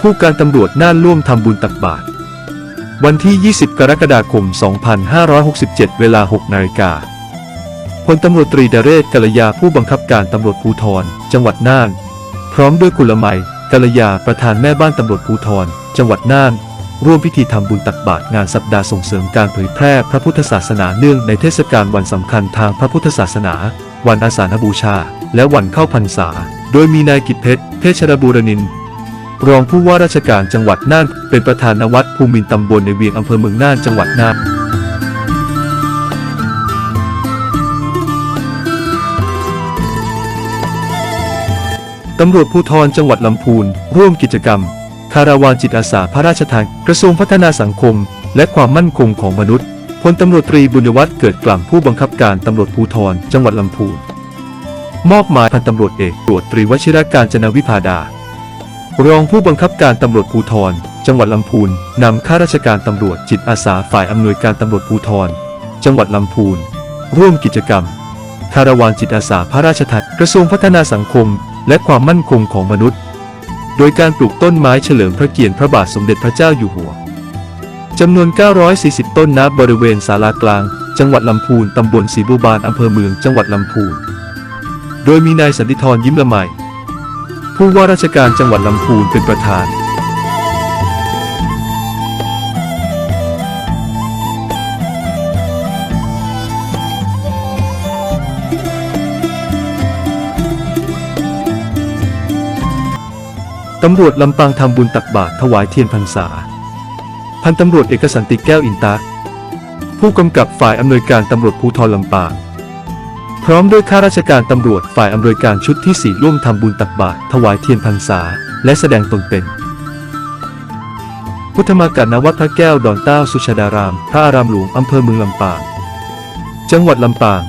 ผู้การตำรวจน่านร่วมทำบุญตักบาตรวันที่ 20 กรกฎาคม 2567 เวลา 6 นาฬิกาพลตำรวจตรีดเรศกัลยาผู้บังคับการตำรวจภูธรจังหวัดน่าน พร้อมด้วยกุลไมกัลยาประธานแม่บ้านตำรวจภูธรจังหวัดน่าน ร่วมพิธีทำบุญตักบาตรงานสัปดาห์ส่งเสริมการเผยแพร่พระพุทธศาสนาเนื่องในเทศกาลวันสำคัญทางพระพุทธศาสนา วันอาสาฬบูชา และวันเข้าพรรษา โดยมีนายกิตเพชรเพชรบูรณิน รองผู้ว่าราชการจังหวัดน่าน เป็นประธานวัดภูมินตำบลในเวียงอำเภอเมืองน่านจังหวัดน่านตำรวจภูธรจังหวัดลำพูน ร่วมกิจกรรม คาราวานจิตอาสาพระราชทาน กระทรวงพัฒนาสังคม และความมั่นคงของมนุษย์พลตำรวจตรีบุญวัฒน์เกิดกล่ำผู้บังคับการตำรวจภูธรจังหวัดลำพูน มอบหมายพันตำรวจเอกตรวจตรีวชิรการจนวิพาดา รองผู้บังคับการตำรวจภูธร จังหวัดลำพูนนำข้าราชการตำรวจจิตอาสาฝ่ายอำนวยการตำรวจภูธร จังหวัดลำพูน ร่วมกิจกรรม คาราวานจิตอาสาพระราชทานกระทรวงพัฒนาสังคม และความมั่นคงของมนุษย์ โดยการปลูกต้นไม้เฉลิมพระเกียรติพระบาทสมเด็จพระเจ้าอยู่หัวจำนวน 940 ต้นณบริเวณศาลากลาง จังหวัดลำพูนตำบลศรีบูบานอำเภอเมืองจังหวัดลำพูน โดยมีนายสันติธรยิ้มละไม ผู้ว่าราชการจังหวัดลำพูนเป็นประธานตำรวจลำปางทำบุญตักบาตรถวายเทียนพรรษา พันตำรวจเอกสันติแก้วอินตะ ผู้กำกับฝ่ายอำนวยการตำรวจภูธรลำปาง พร้อมด้วยข้าราชการตำรวจฝ่ายอำนวยการชุดที่สี่ร่วมทำบุญตักบาตรถวายเทียนพรรษา และแสดงตนเป็น พุทธมากานวัดพระแก้วดอนเต้าสุชาดาราม พระอารามหลวงอำเภอเมืองลำปาง จังหวัดลำปาง